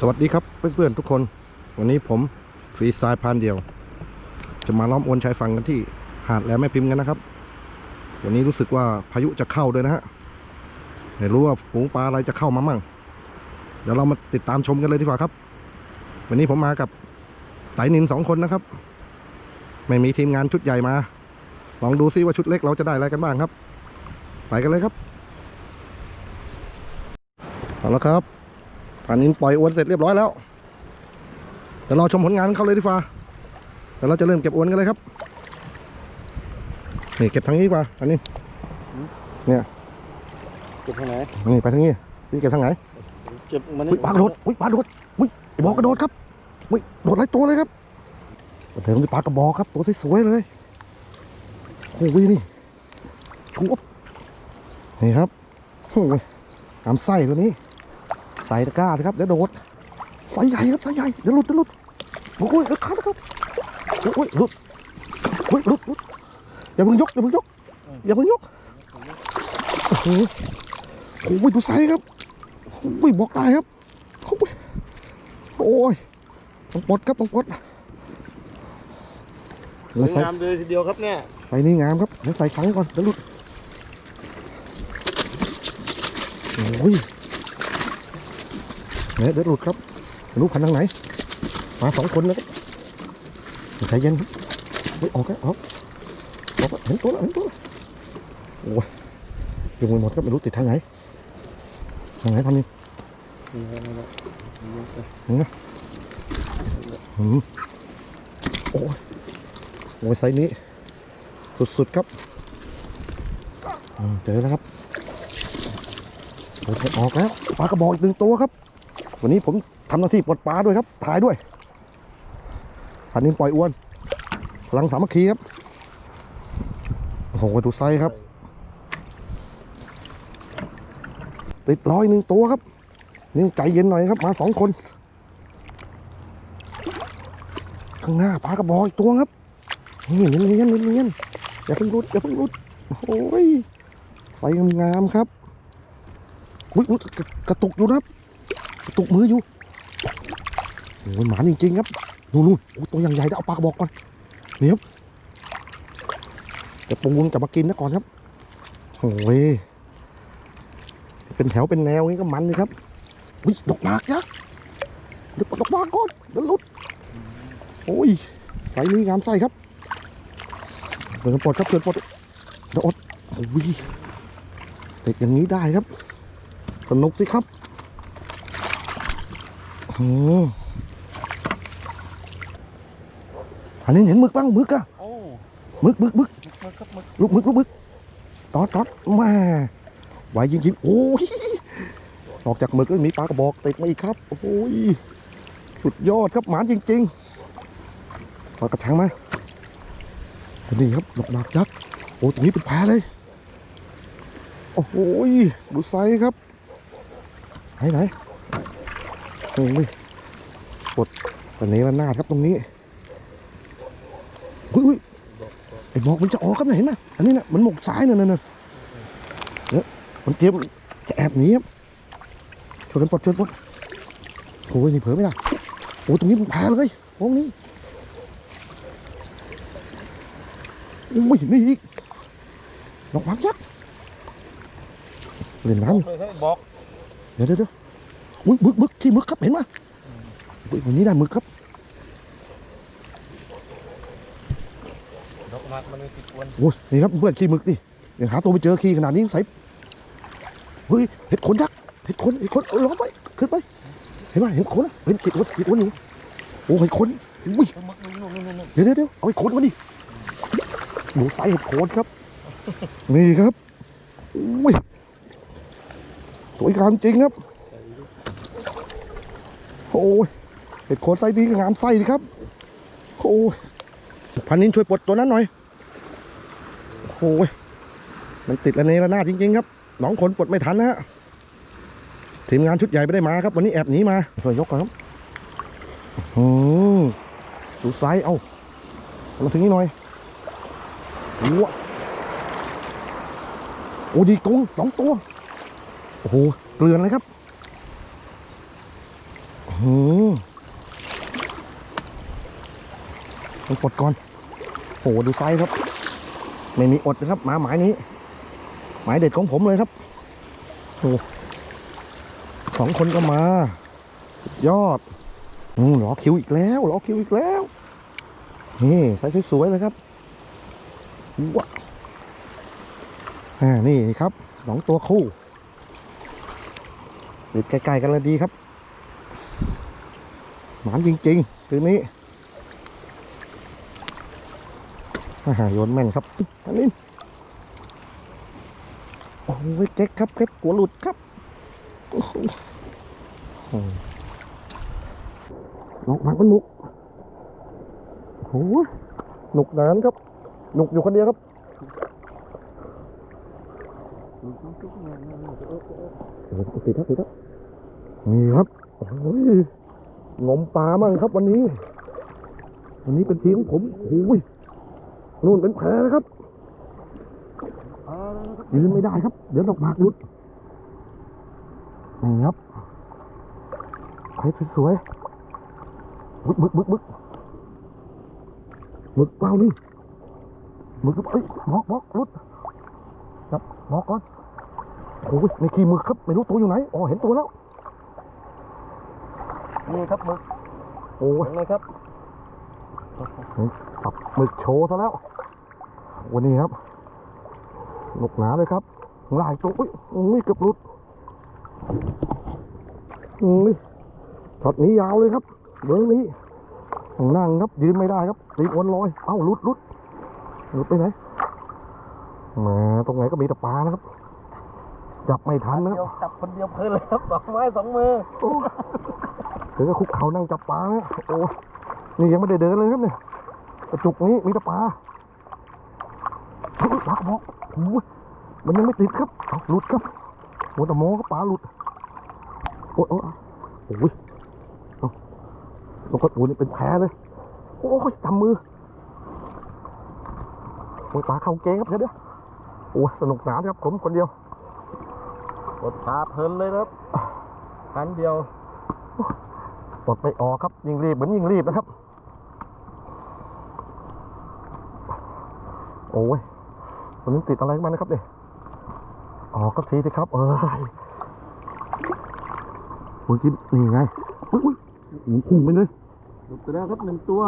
สวัสดีครับเพื่อนๆทุกคน วันนี้ผมฟรีสไตล์พานเดียว จะมาล้อมอวนชายฝั่งกันที่หาดแหลมแม่พิมพ์กันนะครับ วันนี้รู้สึกว่าพายุจะเข้าด้วยนะฮะไม่รู้ว่าฝูงปลาอะไรจะเข้ามามั่ง เดี๋ยวเรามาติดตามชมกันเลยดีกว่าครับ วันนี้ผมมากับสายนินสองคนนะครับ ไม่มีทีมงานชุดใหญ่มา ลองดูซิว่าชุดเล็กเราจะได้อะไรกันบ้างครับ ไปกันเลยครับเอาละครับ ปานินปล่อยอวนเสร็จเรียบร้อยแล้วเดี๋ยวเราชมผลงานเขาเลยดีกว่าเดี๋ยวเราจะเริ่มเก็บอวนกันเลยครับนี่เก็บทางนี้ดีกว่าอันนี้เนี่ยเก็บทางไหนนี่ไปทางนี้นี่เก็บทางไหนเก็บมันอุ้ยปลากระโดดอุ้ยปลากระโดดอุ้ยไอ้บอกกระโดดครับอุ้ยโดดหลายตัวเลยครับเถิงปลากระบอกครับตัวสวยๆเลยโอ้ยนี่ชุบนี่ครับโอ้ยหามไส้ตัวนี้ ใส่ตะกร้าสิครับเดี๋ยวโดดไส้ใหญ่ครับไส้ใหญ่เดี๋ยวหลุดเดี๋ยวหลุดโอ้ยเดี๋ยวขาดนะครับโอ้ยหลุดโอ้ยหลุดหลุดอย่าเพิ่งยกอย่าเพิ่งยกอย่าเพิ่งยกโอ้โหโอ้ยดูไซส์ครับโอ้ยบอกได้ครับโอ้ยโอ้ยต้องปลดครับต้องปลดสวยงามเลยทีเดียวครับเนี่ยใส่นี่งามครับเดี๋ยวใส่ครั้งก่อนเดี๋ยวหลุดโอ้ย เดี๋ยเดี๋ยวหลุดครับรู้พันทางไหน มาสองคนนะครับใจเย็นอุ้ยออกแล้วออกออกแล้วเห็นตัวแล้วเห็นตัวแล้วโอ้ยยุงไปหมดครับไม่รู้ติดทางไหนทางไหนพันนี่อืมโอ้ยโอ้ยไซนี้ สุดๆครับเจอแล้วครับโอ้ยออกแล้วปลากระบอกอีกหนึ่งตัวครับ วันนี้ผมทำหน้าที่ปลดปลาด้วยครับถ่ายด้วยพันนี้ปล่อยอ้วนพลังสามัคคีครับโอ้โหดูไซส์ครับ ติดร้อยหนึ่งตัวครับนี่ใจเย็นหน่อยครับ มาสองคน ข้างหน้าปลากระบอกอีกตัวครับ นี่เนียนเนียนเนียนอย่าเพิ่งรุดอย่าเพิ่งรุดโอ้ยไฟงามครับอุ้ยกระตุกอยู่นะครับกระ ตุกมืออยู่โอ้ยหมาจริงๆครับนู่นนู่นโอ้ตัวอย่างใหญ่เดี๋ยวเอาปลากบอกก่อนนี่ครับจะปูนจะมากินนะก่อนครับโอ้ยเป็นแถวเป็นแนวงนี้ก็มันเลยครับอุ้ยดอกหมากยักษ์เดี๋ยวปดอกหมากก่อนเดี๋ยวลุดโอ้ยไฟนี้งามไส้ครับเดินปลดครับเดินปลดเดี๋ยวอดโอ้ยติดอย่างนี้ได้ครับ สนุกสิครับ โอ้อันนี้เห็นมึกบ้างมึกอะโอ้มึกมึกมึกมึกครับมึกลูกมึกลูกมึกตอดตอดม่ไหวจริงๆโอ้ยออกจากหมึกก็มีปลากระบอกติดมาอีกครับโอ้ยสุดยอดครับหมานจริงๆปลากระชังมานี่ครับดอกหมากยักษ์โอ้ตรงนี้เป็นแพเลยโอ้โหดูไซส์ครับไหนไหน โอ้ยกดตอนนี้ละนาดครับตรงนี้อุ้ยอุ้ยไอ้บอกมันจะออกครับเนี่ยเห็นไหมอันนี้นะมันหมกซ้ายเนี่ยเนี่ยเนี่ยเนี่ยมันเตรียมจะแอบหนีครับช่วยกันปลดช่วยปลดโอ้ยนี่เผลอไม่ได้โอ้ตรงนี้มันแพ้เลยตรงนี้โอ้ยนี่อีกดอกหมากยักษ์เล่นน้เลยให้บอกำเดี๋ยวเดี๋ยว เดี๋ยวอุ้ยมึกมึกที่มึกครับเห็นไหมวันนี้ได้มึกครับดอกมัดมันติดอวนโอ้ยนี่ครับเพื่อนขี้มึกนี่ยังหาตัวไม่เจอขี้ขนาดนี้ใส่เฮ้ยเห็ดขนยักษ์เห็ดขนเห็ดขนเอาล้อมไปขึ้นไปเห็นไหมเห็นขนเห็นขีดอวนขีดอวนอยู่โอ้ยเห็ดขนอุ้ยเดี๋ยวเดี๋ยวเดี๋ยวเอาไอ้ขนมาดิดูไซส์เห็ดโคนครับ นี่ครับอุ้ยสวยงามจริงครับ ยเห็ดโคนไส์นี้ก็งามไส้ดีครับโอ้ยพันนินช่วยปลดตัวนั้นหน่อยโอ้ยมันติดระเนระนาดจริงๆครับน้องคนปลดไม่ทันนะฮะทีมงานชุดใหญ่ไม่ได้มาครับ วันนี้แอบหนีมาช่วยยกก่อนครับอืมดูไซส์เอาเอามาถึงนี้หน่อยโอ้โหโอ้ดีตรงสองตัว โอ้โหเกลือนเลยครับ หือต้องปลดก่อนโอ้โหดูไซส์ครับ ไม่มีอดนะครับหมาหมายนี้ หมายเด็ดของผมเลยครับโอ้สองคนก็มาสุดยอดอืมรอคิวอีกแล้วรอคิวอีกแล้ว นี่ไซส์สวยๆเลยครับว้าอ่านี่ครับสองตัวคู่ติดใกล้ๆกันเลยดีครับ หมานจริงๆคืนนี้อาหาโยนแม่นครับอันนี้โอ้ยเจ๊กครับเก็บกัวหลุดครับโอ้โหโอ้โหนกหมันเป็นุกโอ้หนุกนานครับ หนุกอยู่คนเดียวครับเออติดครับติดครับนี่ครับโอ้ย งมปลามั่งครับ วันนี้ วันนี้เป็นทีมของผมโอ้ยนู่นเป็นแพนะครับยืนไม่ได้ครับ เดี๋ยวดอกหมากหลุดนี่ครับใครสวยๆบึกบึกบึกบึกบึกเปล่านี่บึกครับเอ้ยหมอกหมอกหลุดจับหมอกก่อนโอ้ยในขี้มึกครับ ไม่รู้ตัวอยู่ไหน อ๋อ เห็นตัวแล้ว นี่ครับหมึกโอ้ยเห็นไหมครับปับหมึกโชว์ซะแล้ว วันนี้ครับหนุกหนาเลยครับหลายตัวอุ้ยอุ้ยเกือบหลุดอุ้ยช็อตนี้ยาวเลยครับเบื้องนี้ต้องนั่งครับยืนไม่ได้ครับตีอวนลอยเอ้าหลุดหลุดหลุดไปไหนแหมตรงไหนก็มีแต่ปลานะครับ จับไม่ทันนะเดียวจับคนเดียวเพลินเลยครับสองไม้สองมือโอ้เดี๋ยวก็คุกเขานั่งจับปลานะโอ้นี่ยังไม่ได้เดินเลยครับเนี่ยกระจุกนี้มีแต่ปลาเฮ้ยปลากระบอกโอ้ยมันยังไม่ติดครับเอาหลุดครับหัวตะโมก็ปลาหลุดโอ้ยโอ้ยโอ้ยเอาแล้วก็โอ้ยนี่เป็นแผลเลยโอ้ยทำมือโอ้ยปลาเข้าเกงครับเดี๋ยวเดี๋ยวโอ้ยสนุกสนานครับผมคนเดียว กดพาเพลินเลยครับพันเดียวปลดไปออกครับ ยิงรีบเหมือนยิงรีบนะครับ โอ้ยตัวนี้ติดอะไรมานะครับเนี่ยออกก็ทีสิครับ เอ้ยคุณจิ๊บนี่ไงอุ้ยอุ้ยหมุนพุ่งไปเลยหลุดไปแล้วครับหนึ่งตัว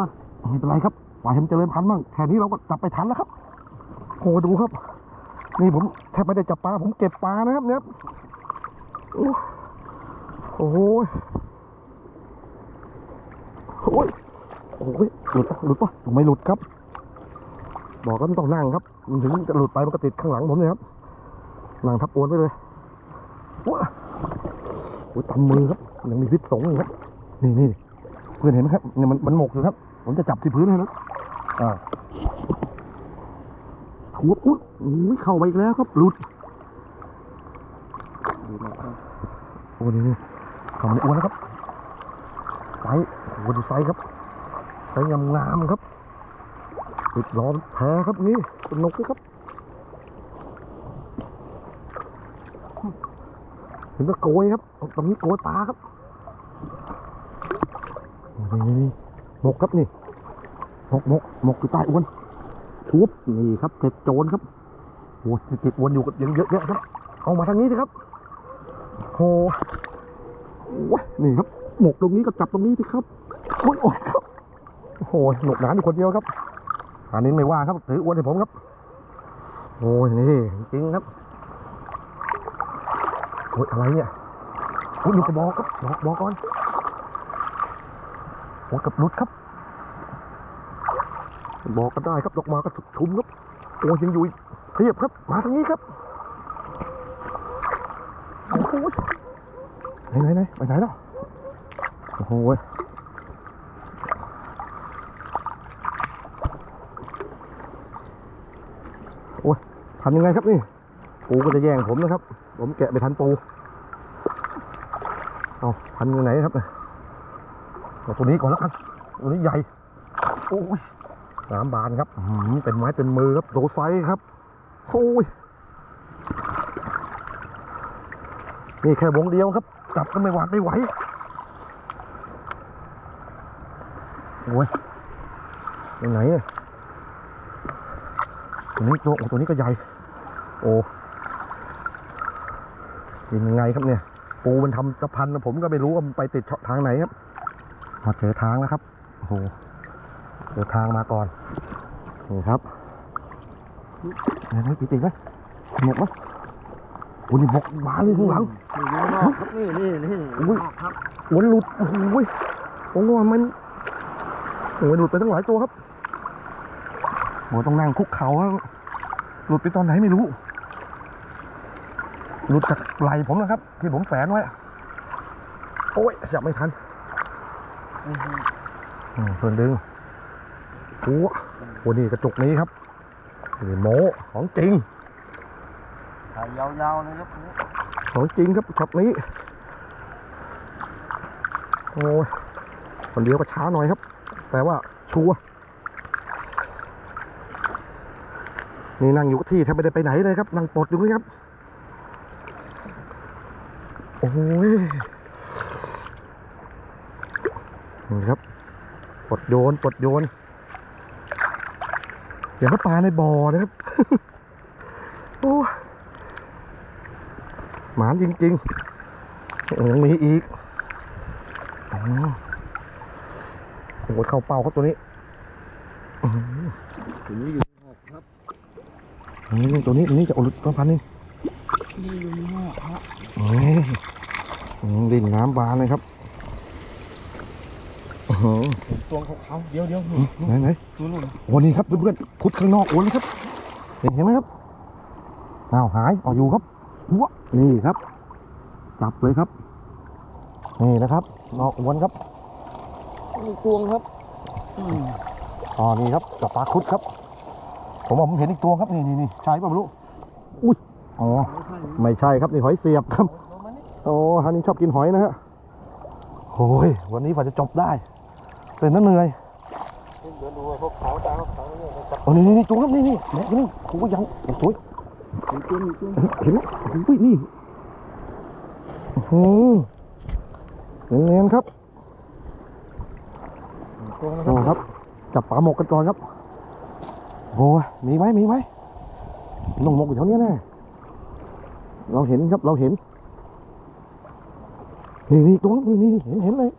ไม่เป็นไรครับปล่อยให้มันเจริญพันธุ์บ้างแค่นี้เราก็จับไปทันแล้วครับโอ้ดูครับ นี่ผมแทบไม่ได้จับปลาผมเก็บปลานะครับเนี่ย โอ้โอ้โหโอ้ยโอ้ยหลุดปะหลุดปะไม่หลุดครับ บอกก็ต้องนั่งครับ มันถึงจะหลุดไปมันก็ติดข้างหลังผมเนี่ยครับ นั่งทับอวนไปเลยว้าโอ้ยตำมือครับ ยังมีพิษสงอยู่ครับ นี่นี่เพื่อนเห็นไหมครับเนี่ยมันมันหมกอยู่ครับ ผมจะจับที่พื้นให้นะอ่าถูกอุ้ยอุ้ยเข้าไปอีกแล้วครับ หลุดดีมากครับ โอ้นี่นี่เข้ามาในอวนแล้วครับไซโอ้ดูไซครับไซส์งามครับติดล้อมแพ้ครับนี่สนุกเลยครับเห็นก็โกยครับตรงนี้โกยปลาครับนี่นี่หมกครับนี่หมกหมกหมกอยู่ใต้อวนทุบนี่ครับเจ็บโจรครับโอ้ติดติดวนอยู่กับยังเยอะแยะครับเอามาทางนี้สิครับ โอ้โหนี่ครับหมกตรงนี้ก็จับตรงนี้สิครับโอ้ยโอ้ยโอ้โหหนกหนานอยู่คนเดียวครับอันนี้ไม่ว่าครับถืออวนให้ผมครับโอ้ยนี่จริงครับโอ้ยอะไรเนี่ยโอ้ยหลุดกระบอกครับบอกบอกก่อนโอ้ยกับหลุดครับ บอกก็ได้ครับดอกมาก็ชุมครับโอ้ยยังอยู่อีกเทียบครับ มาทางนี้ครับ ไหนไหนไหนไปไหนแล้วโอ้โหโอ้ยทำยังไงครับนี่ ปูก็จะแย่งผมนะครับ ผมแกะไปทันปู เอาพันอยู่ไหนครับเอาตัวนี้ก่อนแล้วกันตัวนี้ใหญ่ โอ้ยน้ำบานครับ เป็นไม้เป็นมือครับโดไซครับ โอ้ย นี่แค่วงเดียวครับ จับก็ไม่หวาดไม่ไหวโอ้ยไปไหนอะตัวนี้ตัวตัวนี้ก็ใหญ่ โอ้เป็นยังไงครับเนี่ย ปูมันทำสะพันนะผมก็ไม่รู้ว่ามันไปติดทางไหนครับมาเจอทางแล้วครับโอ้โหเจอทางมาก่อนนี่ครับนี่ติดติดไหมหมกไหม โอ้นี่หมกบานเลยข้างหลัง นี่นอกครับนี่นี่นี่อุ้ยนอกครับโอ้ยหลุดโอ้โหยโอ้โหมันโอ้ยหลุดไปตั้งหลายตัวครับโอ้ยต้องนั่งคุกเข่าแล้วหลุดไปตอนไหนไม่รู้ หลุดจากไหล่ผมนะครับ ที่ผมแฝนไว้ โอ้ยจับไม่ทันอื้อหืออืมส่วนดึงโอ้โหโอ้นี่กระจุกนี้ครับนี่โมของจริงถ่า ยยาวๆเลยครับของจริงครับช็อตนี้ โอ้ยคนเดียวก็ช้าหน่อยครับ แต่ว่าชัวนี่นั่งอยู่ที่แทบไม่ได้ไปไหนเลยครับ นั่งปลดอยู่นี่ครับ โอ้ยนี่ครับปลดโยนปลดโยนอย่างก็ปลาในบ่อนะครับ โอ้ย หมานจริงๆโอ้ยังมีอีกอ๋อโอ้ยเข้าเป้าครับตัวนี้อื้อหือถึงนี้อยู่นอกครับนี่ตัวนี้ตัวนี้จะเอาหลุดก้อนพันนี่นี่อยู่นอกครับนี่อืมดินน้ำบานเลยครับอื้อหือตัวขาวๆเดี๋ยวเดี๋ยวไหนไหนตัวนู้นโอ้นี่ครับเพื่อนๆพุดข้างนอกโอ้เลยครับเห็นเห็นไหมครับอ้าวหายออกอยู่ครับหัว นี่ครับ จับเลยครับ นี่นะครับนอกอวนครับนี่ตวงครับอืมอ๋อนี่ครับกับปลาคุดครับ ผมว่าผมเห็นอีกตัวครับนี่นี่นี่ใช่ป่ะไม่รู้อุ้ยอ๋อไม่ใช่ไม่ใช่ครับนี่หอยเสียบครับลงมานี่โอ้ฮันนี่ชอบกินหอยนะฮะโอ้ยวันนี้กว่าจะจบได้ตื่นนั่นเหนื่อยเดี๋ยวดูว่าพวกขาวตาขาวเนี่ยมันจับโอ้นี่นี่นี่จุงครับนี่นี่นี่นี่โอ้ยยังโอ้ย สวยมีตัวมีตัวเห็นไหมโอ้ยนี่โอ้โหเนียนๆครับตัวนะคโอ้รับครับจับปลาหมกกันก่อนครับโอ้ยมีไหมมีไหมน้องหมกอยู่แถวเนี้ยแน่เราเห็นครับเราเห็นนี่นี่ตรงนี้นี่นี่เห็นเห็นเลย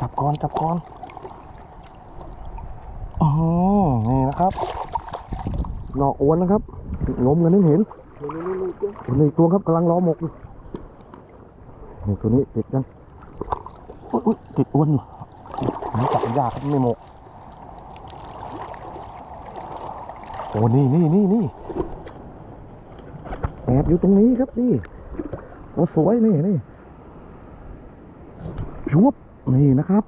จับก่อนจับก่อนอ๋อนี่นะครับหนอกอวนนะครับ งมกันให้เห็นตัวนี้นี่ตัวครับกำลังรอหมกอยู่นี่ตัวนี้ติดกันอุ๊ยอุ๊ยติดอวนอยู่นนี้จับยากครับไม่หมกโอ้นี่นี่นี่นี่แอบอยู่ตรงนี้ครับนี่โอ้สวยนี่นี่ชุบนี่นะครับ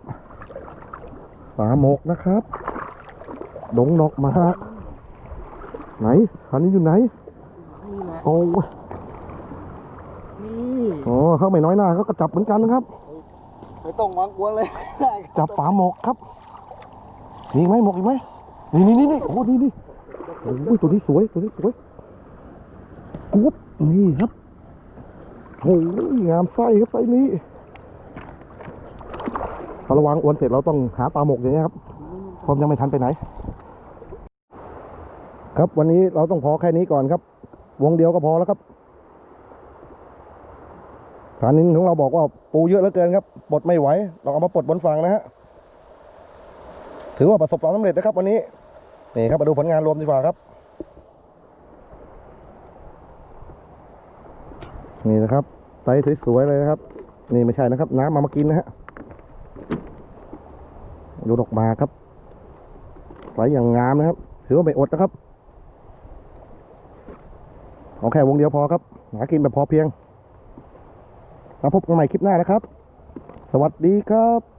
ปลาหมกนะครับ ดงดอกมาก ไหนอันนี้อยู่ไหนนี่แหละโอ้ยนี่อ๋อเข้าไม่น้อยหน้าเขาก็จับเหมือนกันนะครับไม่ต้องวางกวนเลยได้ครับจับปลาหมกครับมีอีกไหมหมกอีกไหมนี่นี่นี่นี่โอ้นี่นี่โอ้ยตัวนี้สวยตัวนี้สวยกุ๊บนี่ครับโอ้ยงามไส้ครับไส้นี้พอระวังอวนเสร็จเราต้องหาปลาหมกอย่างเงี้ยครับเพราะยังไม่ทันไปไหน ครับวันนี้เราต้องพอแค่นี้ก่อนครับ วงเดียวก็พอแล้วครับฐานนี้ของเราบอกว่าปูเยอะเหลือเกินครับปลดไม่ไหวเราเอามาปลดบนฝั่งนะฮะถือว่าประสบความสำเร็จนะครับ วันนี้นี่ครับมาดูผลงานรวมดีกว่าครับ นี่นะครับไซส์สวยๆเลยนะครับ นี่ไม่ใช่นะครับ น้ำมามากินนะฮะดูดอกมาครับไซส์อย่างงามนะครับ ถือว่าไม่อดนะครับ เอาแค่วงเดียวพอครับ หากินแบบพอเพียงแล้วพบกันใหม่คลิปหน้านะครับ สวัสดีครับ